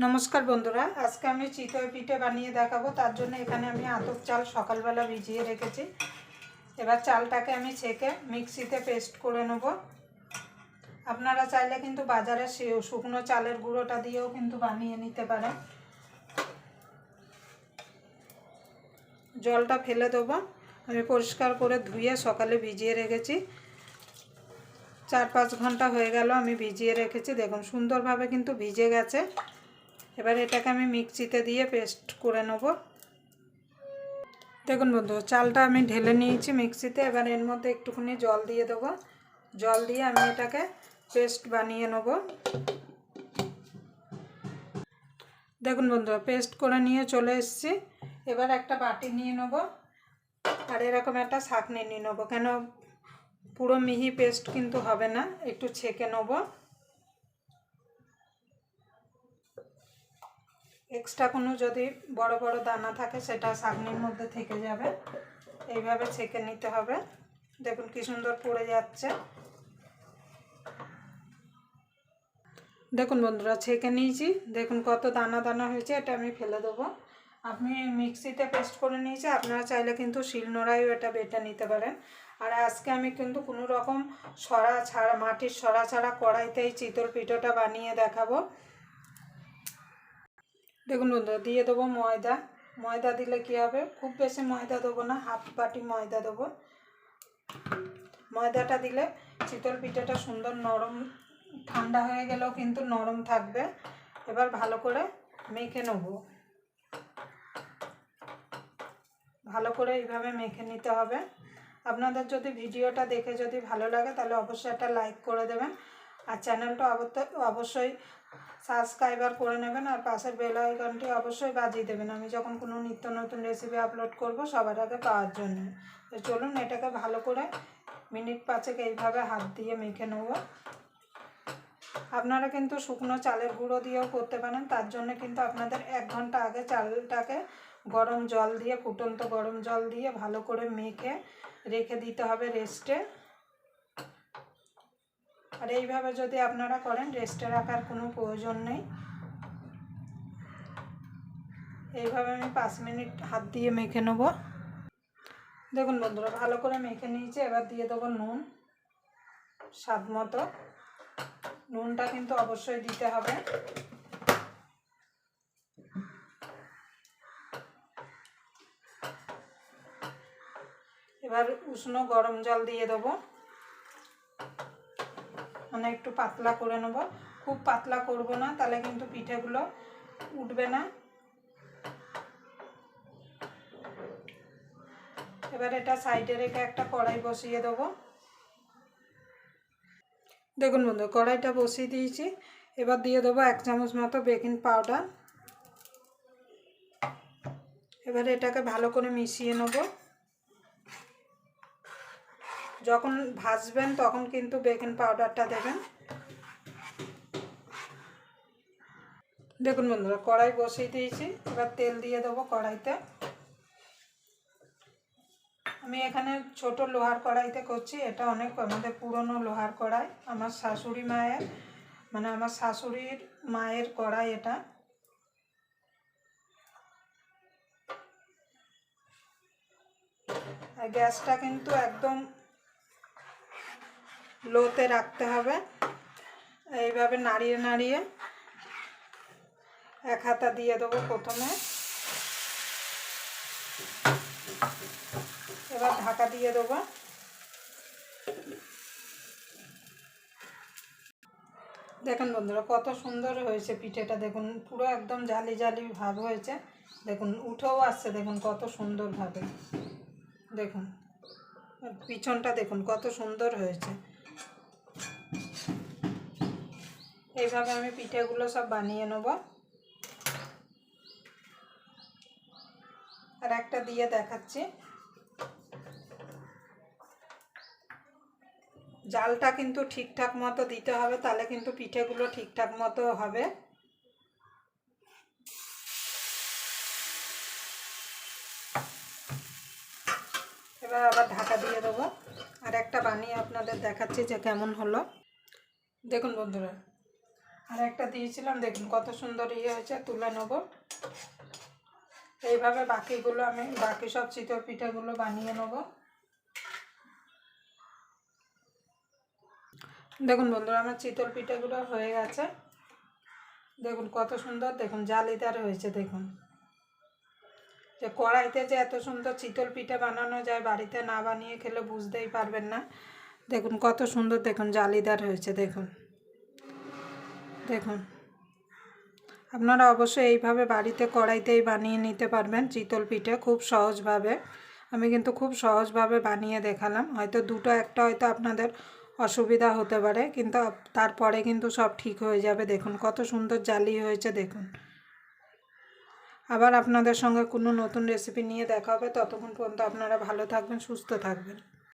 নমস্কার বন্ধুরা, আজকে আমি চিতই পিঠে বানিয়ে দেখাবো, তার জন্য এখানে আমি আতপ চাল সকালবেলা ভিজিয়ে রেখেছি। এবার চালটাকে আমি ছেঁকে মিক্সিতে পেস্ট করে নেব। আপনারা চাইলে কিন্তু বাজারে শুকনো চালের গুঁড়োটা দিয়েও কিন্তু বানিয়ে নিতে পারেন। জলটা ফেলে দেবো, আমি পরিষ্কার করে ধুয়ে সকালে ভিজিয়ে রেখেছি। চার পাঁচ ঘণ্টা হয়ে গেল আমি ভিজিয়ে রেখেছি, দেখুন সুন্দরভাবে কিন্তু ভিজে গেছে। এবার এটাকে আমি মিক্সিতে দিয়ে পেস্ট করে নেব। দেখুন বন্ধু, চালটা আমি ঢেলে নিয়েছি মিক্সিতে। এবার এর মধ্যে একটুখানি জল দিয়ে দেবো। জল দিয়ে আমি এটাকে পেস্ট বানিয়ে নেব। দেখুন বন্ধু, পেস্ট করে নিয়ে চলে এসেছি। এবার একটা বাটি নিয়ে নেব আর এরকম একটা ছাঁকনি নিয়ে নেব। কেন, পুরো মিহি পেস্ট কিন্তু হবে না, একটু ছেঁকে নেব। এক্সট্রা কোনো যদি বড় বড় দানা থাকে, সেটা ছাগনির মধ্যে থেকে যাবে। এইভাবে ছেঁকে নিতে হবে। দেখুন কি সুন্দর পড়ে যাচ্ছে। দেখুন বন্ধুরা, ছেঁকে নিয়েছি। দেখুন কত দানা দানা হয়েছে, এটা আমি ফেলে দেবো। আপনি মিক্সিতে পেস্ট করে নিয়েছি, আপনারা চাইলে কিন্তু শিলনোড়াইও এটা বেটে নিতে পারেন। আর আজকে আমি কিন্তু কোনো রকম সরা ছাড়া, মাটির সরা ছাড়া কড়াইতেই চিতল পিঠোটা বানিয়ে দেখাবো। দেখুন বন্ধুরা, দিয়ে দেবো ময়দা। ময়দা দিলে কি হবে? খুব বেশি ময়দা দেবো না, হাফ বাটি ময়দা দেবো। ময়দাটা দিলে চিতল পিঠাটা সুন্দর নরম, ঠান্ডা হয়ে গেলেও কিন্তু নরম থাকবে। এবার ভালো করে মেখে নেব। ভালো করে এইভাবে মেখে নিতে হবে। আপনাদের যদি ভিডিওটা দেখে যদি ভালো লাগে, তাহলে অবশ্যই একটা লাইক করে দেবেন। আর চ্যানেলটা অবশ্যই সাবস্ক্রাইবার করে নেবেন আর পাশের বেল আইকনটি অবশ্যই বাজিয়ে দেবেন। আমি যখন কোনো নিত্য নতুন রেসিপি আপলোড করব, সবার আগে পাওয়ার জন্য। তো চলুন এটাকে ভালো করে মিনিট পাঁচেক এইভাবে হাত দিয়ে মেখে নেব। আপনারা কিন্তু শুকনো চালের গুঁড়ো দিয়েও করতে পারেন। তার জন্য কিন্তু আপনাদের এক ঘণ্টা আগে চালটাকে গরম জল দিয়ে, ফুটন্ত গরম জল দিয়ে ভালো করে মেখে রেখে দিতে হবে রেস্টে আর এইভাবে যদি আপনারা করেন রেস্টে রাখার কোনো প্রয়োজন নেই। এইভাবে আমি পাঁচ মিনিট হাত দিয়ে মেখে নেব। দেখুন বন্ধুরা, ভালো করে মেখে নিয়েছি। এবার দিয়ে দেবো নুন, স্বাদ মতো। নুনটা কিন্তু অবশ্যই দিতে হবে। এবার উষ্ণ গরম জল দিয়ে দেবো। মানে একটু পাতলা করে নেব। খুব পাতলা করব না, তাহলে কিন্তু পিঠেগুলো উঠবে না। এবার এটা সাইডে রেখে একটা কড়াই বসিয়ে দেবো। দেখুন বন্ধু, কড়াইটা বসিয়ে দিয়েছি। এবার দিয়ে দেবো এক চামচ মতো বেকিং পাউডার। এবার এটাকে ভালো করে মিশিয়ে নেব। যখন ভাজবেন তখন কিন্তু বেকিং পাউডারটা দেবেন। দেখুন বন্ধুরা, কড়াই বসিয়ে দিয়েছি। এবার তেল দিয়ে দেবো কড়াইতে। আমি এখানে ছোট লোহার কড়াইতে করছি, এটা অনেক আমাদের পুরনো লোহার কড়াই। আমার শাশুড়ি মায়ের মানে আমার শাশুড়ির মায়ের কড়াই এটা। গ্যাসটা কিন্তু একদম লোতে রাখতে হবে। এইভাবে নাড়িয়ে নাড়িয়ে এক হাতা দিয়ে দেবো প্রথমে। এবার ঢাকা দিয়ে দেবো। দেখুন বন্ধুরা, কত সুন্দর হয়েছে পিঠেটা। দেখুন, পুরো একদম জালি জালি ভাব হয়েছে। দেখুন, উঠেও আসছে, দেখুন কত সুন্দরভাবে। দেখুন, পিছনটা দেখুন কত সুন্দর হয়েছে। এইভাবে আমি পিঠেগুলো সব বানিয়ে নেব। আর একটা দিয়ে দেখাচ্ছি। জালটা কিন্তু ঠিকঠাক মতো দিতে হবে, তাহলে কিন্তু পিঠেগুলো ঠিকঠাক মতো হবে। এবার আবার ঢাকা দিয়ে দেবো। আর একটা বানিয়ে আপনাদের দেখাচ্ছি যে কেমন হলো। দেখুন বন্ধুরা আর একটা দিয়েছিলাম, দেখুন কত সুন্দর ইয়ে হয়েছে, তুলে নেব। এইভাবে বাকিগুলো আমি, বাকি সব চিতল পিঠাগুলো বানিয়ে নেব। দেখুন বন্ধুরা, আমার চিতল পিঠাগুলো হয়ে গেছে। দেখুন কত সুন্দর, দেখুন জালিদার হয়েছে, দেখুন। যে কড়াইতে যে এত সুন্দর চিতল পিঠা বানানো যায়, বাড়িতে না বানিয়ে খেলে বুঝতেই পারবেন না। দেখুন কত সুন্দর, দেখুন জালিদার হয়েছে, দেখুন। দেখুন। আপনারা অবশ্যই এইভাবে বাড়িতে কড়াইতেই বানিয়ে নিতে পারবেন চিতল পিঠে খুব সহজভাবে। আমি কিন্তু খুব সহজভাবে বানিয়ে দেখালাম। হয়তো দুটো একটা হয়তো আপনাদের অসুবিধা হতে পারে, কিন্তু তারপরে কিন্তু সব ঠিক হয়ে যাবে। দেখুন, কত সুন্দর জালি হয়েছে, দেখুন। আবার আপনাদের সঙ্গে কোনো নতুন রেসিপি নিয়ে দেখা হবে। ততক্ষণ পর্যন্ত আপনারা ভালো থাকবেন, সুস্থ থাকবেন।